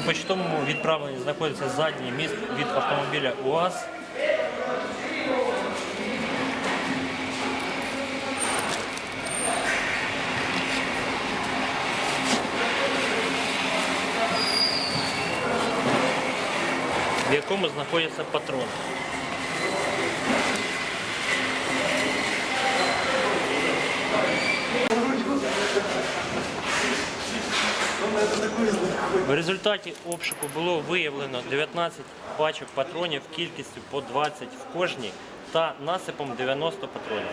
У почтовому відправленні знаходиться задній міст від автомобіля УАЗ. в якому знаходяться патрони. В результаті обшуку було виявлено 19 пачок патронів кількістю по 20 в кожній та насипом 90 патронів.